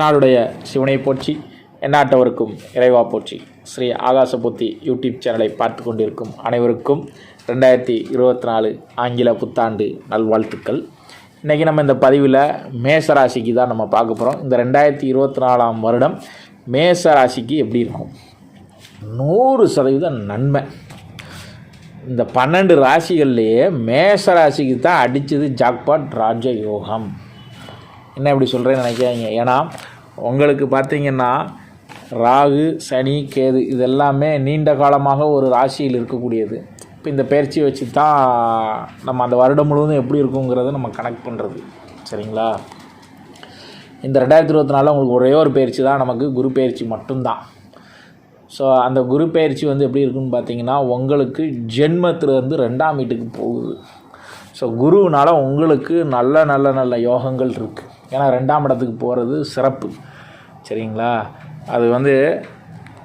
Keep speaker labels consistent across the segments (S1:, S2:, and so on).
S1: நாடுடைய சிவனை போற்றி எந்நாட்டவருக்கும் இறைவா போற்றி. ஸ்ரீ ஆகாசபுத்தி யூடியூப் சேனலை பார்த்து கொண்டிருக்கும் அனைவருக்கும் ரெண்டாயிரத்தி இருபத்தி நாலு ஆங்கில புத்தாண்டு நல்வாழ்த்துக்கள். இன்றைக்கி நம்ம இந்த பதிவில் மேச ராசிக்கு தான் நம்ம பார்க்க போகிறோம் இந்த ரெண்டாயிரத்தி இருபத்தி நாலாம் வருடம் மேச ராசிக்கு எப்படி இருக்கும்? நூறு சதவீதம் நன்மை. இந்த பன்னெண்டு ராசிகள்லேயே மேச ராசிக்கு தான் அடித்தது ஜாக்பாட் ராஜயோகம். என்ன இப்படி சொல்கிறேன்னு நினைக்காதீங்க. ஏன்னா உங்களுக்கு பார்த்தீங்கன்னா ராகு சனி கேது இதெல்லாமே நீண்ட காலமாக ஒரு ராசியில் இருக்கக்கூடியது. இப்போ இந்த பயிற்சி வச்சு தான் நம்ம அந்த வருடம் முழுவதும் எப்படி இருக்குங்கிறத நம்ம கனெக்ட் பண்ணுறது சரிங்களா? இந்த ரெண்டாயிரத்தி இருபத்தி நாலில் உங்களுக்கு ஒரே ஒரு பயிற்சி தான் நமக்கு குரு பயிற்சி மட்டும்தான். ஸோ அந்த குரு பயிற்சி வந்து எப்படி இருக்குன்னு பார்த்தீங்கன்னா உங்களுக்கு ஜென்மத்திலேருந்து ரெண்டாம் வீட்டுக்கு போகுது. ஸோ குருனால் உங்களுக்கு நல்ல நல்ல நல்ல யோகங்கள் இருக்குது ஏன்னா ரெண்டாம் இடத்துக்கு போகிறது சிறப்பு. சரிங்களா? அது வந்து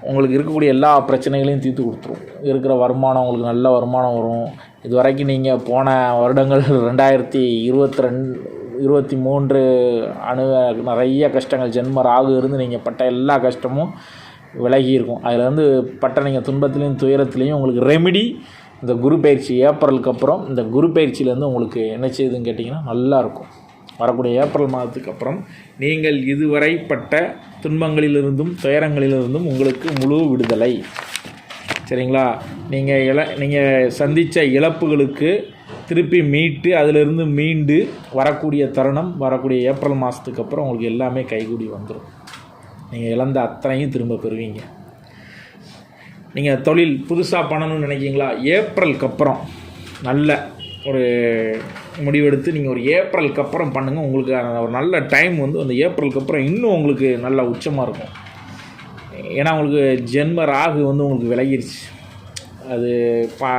S1: உங்களுக்கு இருக்கக்கூடிய எல்லா பிரச்சனைகளையும் தீர்த்து கொடுத்துரும். இருக்கிற வருமானம் உங்களுக்கு நல்ல வருமானம் வரும். இது வரைக்கும் நீங்கள் போன வருடங்கள் ரெண்டாயிரத்தி இருபத்தி ரெண்டு இருபத்தி மூன்று அணு நிறைய கஷ்டங்கள். ஜென்ம ராகு இருந்து நீங்கள் பட்ட எல்லா கஷ்டமும் விலகி இருக்கும். அதுலேருந்து பட்ட நீங்கள் துன்பத்துலேயும் துயரத்துலேயும் உங்களுக்கு ரெமிடி இந்த குரு பயிற்சி ஏப்ரலுக்கு அப்புறம் இந்த குரு பயிற்சியிலேருந்து உங்களுக்கு என்ன செய்யுதுன்னு கேட்டிங்கன்னா நல்லாயிருக்கும் வரக்கூடிய ஏப்ரல் மாதத்துக்கு அப்புறம் நீங்கள் இதுவரை பட்ட துன்பங்களிலிருந்தும் துயரங்களிலிருந்தும் உங்களுக்கு முழு விடுதலை. சரிங்களா? நீங்கள் இழ நீங்கள் சந்தித்த இழப்புகளுக்கு திருப்பி மீட்டு அதிலிருந்து மீண்டு வரக்கூடிய தருணம் வரக்கூடிய ஏப்ரல் மாதத்துக்கு அப்புறம் உங்களுக்கு எல்லாமே கைகூடி வந்துடும் நீங்கள் இழந்த அத்தனையும் திரும்ப பெறுவீங்க. நீங்கள் தொழில் புதுசாக பண்ணணும்னு நினைக்கிங்களா ஏப்ரலுக்கு அப்புறம் நல்ல ஒரு முடிவெடுத்து நீங்கள் ஒரு ஏப்ரலுக்கு அப்புறம் பண்ணுங்கள் உங்களுக்கு ஒரு நல்ல டைம் வந்து அந்த ஏப்ரலுக்கு அப்புறம் இன்னும் உங்களுக்கு நல்ல உச்சமாக இருக்கும். ஏன்னா உங்களுக்கு ஜென்ம ராகு வந்து உங்களுக்கு விலகிருச்சு. அது பா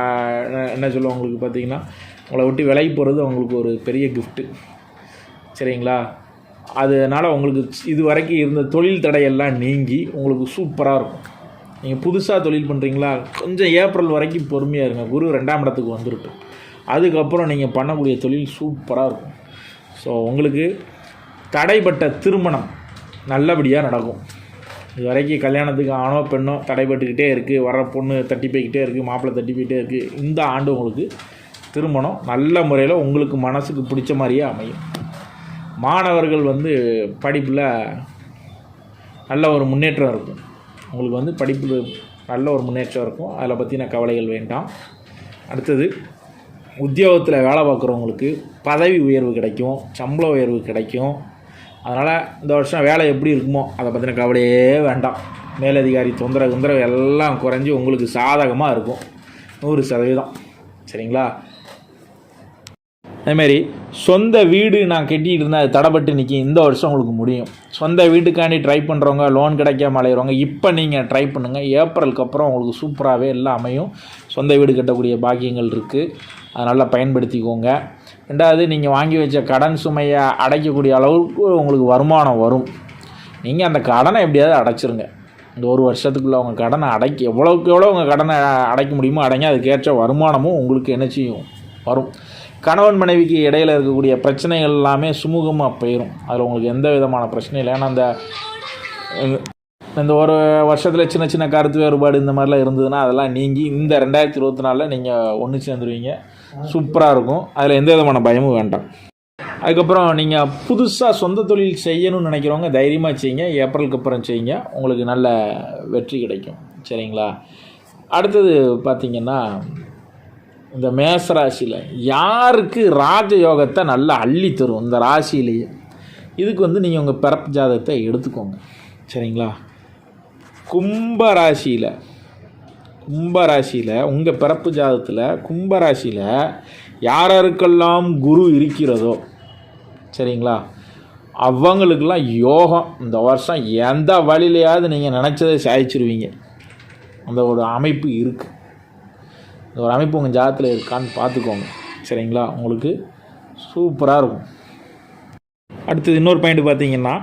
S1: என்ன சொல்லுவோம் உங்களுக்கு பார்த்தீங்கன்னா உங்களை விட்டு விலகி போகிறது உங்களுக்கு ஒரு பெரிய கிஃப்ட்டு சரிங்களா? அதனால் உங்களுக்கு இது வரைக்கும் இருந்த தொழில் தடையெல்லாம் நீங்கி உங்களுக்கு சூப்பராக இருக்கும். நீங்கள் புதுசாக தொழில் பண்ணுறீங்களா கொஞ்சம் ஏப்ரல் வரைக்கும் பொறுமையாக இருங்க. குரு ரெண்டாம் இடத்துக்கு வந்துருட்டும் அதுக்கப்புறம் நீங்கள் பண்ணக்கூடிய தொழில் சூப்பராக இருக்கும். ஸோ உங்களுக்கு தடைப்பட்ட திருமணம் நல்லபடியாக நடக்கும். இது வரைக்கும் கல்யாணத்துக்கு ஆணோ பெண்ணோ தடைப்பட்டுக்கிட்டே இருக்குது வர பொண்ணு தட்டி போய்கிட்டே இருக்குது மாப்பிள்ளை தட்டி போயிட்டே இருக்குது இந்த ஆண்டு உங்களுக்கு திருமணம் நல்ல முறையில் உங்களுக்கு மனசுக்கு பிடிச்ச மாதிரியே அமையும். மாணவர்கள் வந்து படிப்பில் நல்ல ஒரு முன்னேற்றம் இருக்கும். உங்களுக்கு வந்து படிப்பில் நல்ல ஒரு முன்னேற்றம் இருக்கும். அதில் பற்றின கவலைகள் வேண்டாம். அடுத்தது உத்தியோகத்தில் வேலை பார்க்குறவங்களுக்கு பதவி உயர்வு கிடைக்கும் சம்பள உயர்வு கிடைக்கும். அதனால் இந்த வருஷம் வேலை எப்படி இருக்குமோ அதை பற்றின கவலையே வேண்டாம். மேலதிகாரி தொந்தரவு தொந்தரவு எல்லாம் குறைஞ்சி உங்களுக்கு சாதகமாக இருக்கும். நூறு சதவீதம். சரிங்களா? அதேமாரி சொந்த வீடு நான் கட்டிகிட்டு இருந்தேன் அது தடைப்பட்டு நிற்கும் இந்த வருஷம் உங்களுக்கு முடியும். சொந்த வீட்டுக்காண்டி ட்ரை பண்ணுறவங்க லோன் கிடைக்காம அலையிறவங்க இப்போ நீங்கள் ட்ரை பண்ணுங்கள் ஏப்ரலுக்கு அப்புறம் உங்களுக்கு சூப்பராகவே எல்லாம் அமையும். சொந்த வீடு கட்டக்கூடிய பாக்கியங்கள் இருக்குது அதை நல்லா பயன்படுத்திக்கோங்க. ரெண்டாவது நீங்கள் வாங்கி வச்ச கடன் சுமையை அடைக்கக்கூடிய அளவுக்கு உங்களுக்கு வருமானம் வரும். நீங்கள் அந்த கடனை எப்படியாவது அடைச்சிருங்க. இந்த ஒரு வருஷத்துக்குள்ளே உங்கள் கடனை அடைக்க எவ்வளோக்கு எவ்வளோ உங்கள் கடனை அடைக்க முடியுமோ அடைங்க அதுக்கேற்ற வருமானமும் உங்களுக்கு என்ன செய்யும் வரும். கணவன் மனைவிக்கு இடையில் இருக்கக்கூடிய பிரச்சனைகள் எல்லாமே சுமூகமாக போயிடும் அதில் உங்களுக்கு எந்த விதமான பிரச்சனையும் இல்லை. ஏன்னா அந்த இந்த ஒரு வருஷத்தில் சின்ன சின்ன கருத்து வேறுபாடு இந்த மாதிரிலாம் இருந்ததுன்னா அதெல்லாம் நீங்கி இந்த ரெண்டாயிரத்தி இருபத்தி நாலில் நீங்கள் ஒன்று சேர்ந்துருவீங்க. சூப்பராக இருக்கும். அதில் எந்த விதமான பயமும் வேண்டாம். அதுக்கப்புறம் நீங்கள் புதுசாக சொந்த தொழில் செய்யணும்னு நினைக்கிறவங்க தைரியமாக செய்யுங்க. ஏப்ரலுக்கு அப்புறம் செய்யுங்க. உங்களுக்கு நல்ல வெற்றி கிடைக்கும். சரிங்களா? அடுத்தது பார்த்திங்கன்னா இந்த மேச ராசியில் யாருக்கு ராஜ யோகத்தை நல்லா அள்ளி தரும் இந்த ராசியிலேயே? இதுக்கு வந்து நீங்கள் உங்கள் பிறப்பு ஜாதகத்தை எடுத்துக்கோங்க. சரிங்களா? கும்ப ராசியில் கும்பராசியில் உங்கள் பிறப்பு ஜாதகத்தில் கும்பராசியில் யாராருக்கெல்லாம் குரு இருக்கிறதோ சரிங்களா? அவங்களுக்கெல்லாம் யோகம். இந்த வருஷம் எந்த வழியிலையாவது நீங்கள் நினச்சதை சாய்ச்சிருவீங்க அந்த ஒரு அமைப்பு இருக்குது இந்த ஒரு அமைப்பு உங்கள் ஜாதத்தில் இருக்கான்னு பார்த்துக்கோங்க. சரிங்களா? உங்களுக்கு சூப்பராக இருக்கும். அடுத்தது இன்னொரு பாயிண்ட் பார்த்தீங்கன்னா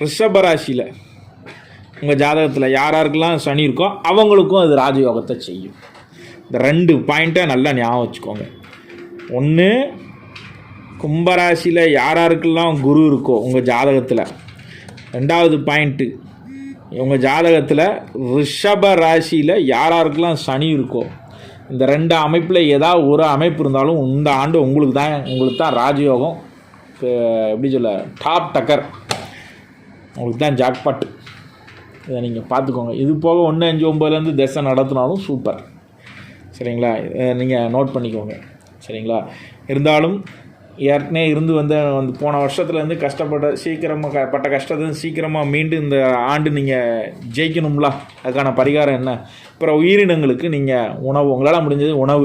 S1: ரிஷபராசியில் உங்கள் ஜாதகத்தில் யாராருக்கெல்லாம் சனி இருக்கோ அவங்களுக்கும் அது ராஜயோகத்தை செய்யும். இந்த ரெண்டு பாயிண்ட்டை நல்லா ஞாபகம் வச்சுக்கோங்க. ஒன்று கும்பராசியில் யார் குரு இருக்கோ உங்கள் ஜாதகத்தில். ரெண்டாவது பாயிண்ட்டு உங்கள் ஜாதகத்தில் ரிஷப ராசியில் யாராருக்கெல்லாம் சனி இருக்கோ இந்த ரெண்டு அமைப்பில் ஏதாவது ஒரு அமைப்பு இருந்தாலும் இந்த ஆண்டு உங்களுக்கு தான் உங்களுக்கு தான் ராஜயோகம். எப்படி சொல்ல டாப் டக்கர். உங்களுக்கு தான் ஜாக்பாட். இதை நீங்கள் பார்த்துக்கோங்க. இது போக ஒன்று அஞ்சு ஒம்பதுலேருந்து தசை நடத்தினாலும் சூப்பர். சரிங்களா? நீங்கள் நோட் பண்ணிக்கோங்க. சரிங்களா? இருந்தாலும் ஏற்கனவே இருந்து வந்த வந்து போன வருஷத்துலேருந்து கஷ்டப்பட்ட சீக்கிரமாக க பட்ட கஷ்டத்தை சீக்கிரமாக மீண்டு இந்த ஆண்டு நீங்கள் ஜெயிக்கணும்ல? அதுக்கான பரிகாரம் என்ன? அப்புறம் உயிரினங்களுக்கு நீங்கள் உணவு உங்களால் முடிஞ்சது உணவு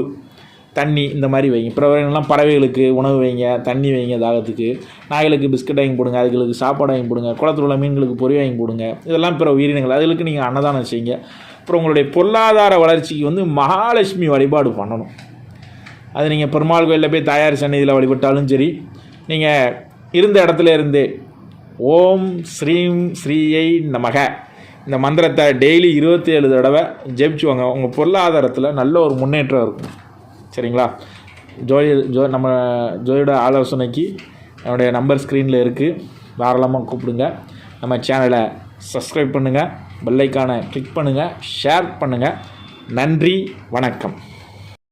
S1: தண்ணி இந்த மாதிரி வைங்க. அப்புறம் பறவைகளுக்கு உணவு வைங்க தண்ணி வைங்க தாகத்துக்கு. நாய்களுக்கு பிஸ்கட் வாங்கி போடுங்க அதுகளுக்கு சாப்பாடு வாங்கி போடுங்க குளத்தில் உள்ள மீன்களுக்கு பொறி வாங்கி போடுங்க இதெல்லாம் பிற உயிரினங்கள் அதுகளுக்கு நீங்கள் அன்னதானம் செய்யுங்க. அப்புறம் உங்களுடைய பொருளாதார வளர்ச்சிக்கு வந்து மகாலட்சுமி வழிபாடு பண்ணணும். அது நீங்கள் பெருமாள் கோயிலில் போய் தாயார் சந்நிதியில் வழிபட்டாலும் சரி நீங்கள் இருந்த இடத்துல இருந்து ஓம் ஸ்ரீம் ஸ்ரீயை நமக. இந்த மந்திரத்தை டெய்லி இருபத்தி ஏழு தடவை ஜெபிச்சுவாங்க. உங்கள் பொருளாதாரத்தில் நல்ல ஒரு முன்னேற்றம் இருக்கும். சரிங்களா? ஜோதி ஜோ நம்ம ஜோதியோட ஆலோசனைக்கு என்னுடைய நம்பர் ஸ்க்ரீனில் இருக்குது தாராளமாக கூப்பிடுங்க. நம்ம சேனலை சப்ஸ்கிரைப் பண்ணுங்கள் பெல்லைக்கானை கிளிக் பண்ணுங்கள் ஷேர் பண்ணுங்கள் நன்றி வணக்கம்.